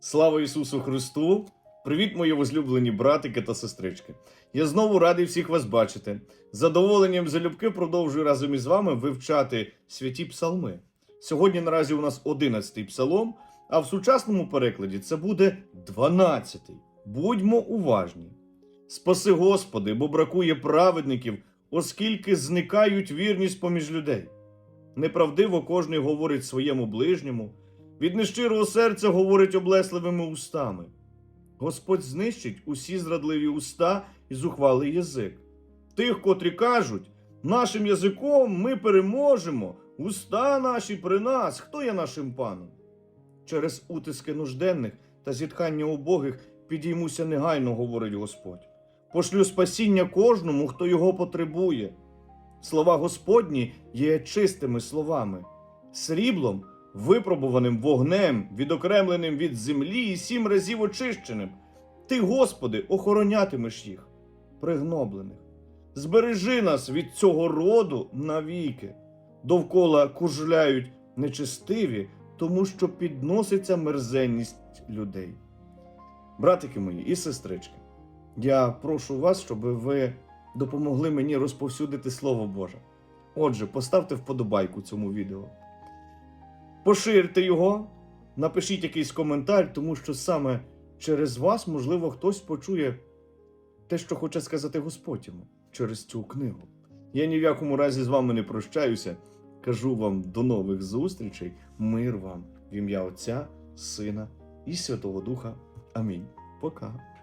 Слава Ісусу Христу! Привіт, мої возлюблені братики та сестрички. Я знову радий всіх вас бачити. З задоволенням залюбки продовжую разом із вами вивчати святі псалми. Сьогодні наразі у нас 11-й псалом, а в сучасному перекладі це буде 12-й. Будьмо уважні. Спаси Господи, бо бракує праведників, оскільки зникають вірність поміж людей. Неправдиво кожний говорить своєму ближньому, від нещирого серця говорить облесливими устами. Господь знищить усі зрадливі уста і зухвалий язик. Тих, котрі кажуть, нашим язиком ми переможемо, уста наші при нас, хто є нашим паном? Через утиски нужденних та зітхання убогих підіймуся негайно, говорить Господь. Пошлю спасіння кожному, хто його потребує. Слова Господні є чистими словами, сріблом, випробуваним вогнем, відокремленим від землі і сім разів очищеним. Ти, Господи, охоронятимеш їх, пригноблених. Збережи нас від цього роду навіки. Довкола кужляють нечестиві, тому що підноситься мерзенність людей. Братики мої і сестрички, я прошу вас, щоб ви допомогли мені розповсюдити Слово Боже. Отже, поставте вподобайку цьому відео. Поширте його, напишіть якийсь коментар, тому що саме через вас, можливо, хтось почує те, що хоче сказати Господь йому через цю книгу. Я ні в якому разі з вами не прощаюся. Кажу вам до нових зустрічей, мир вам в ім'я Отця, Сина і Святого Духа. Амінь. Пока.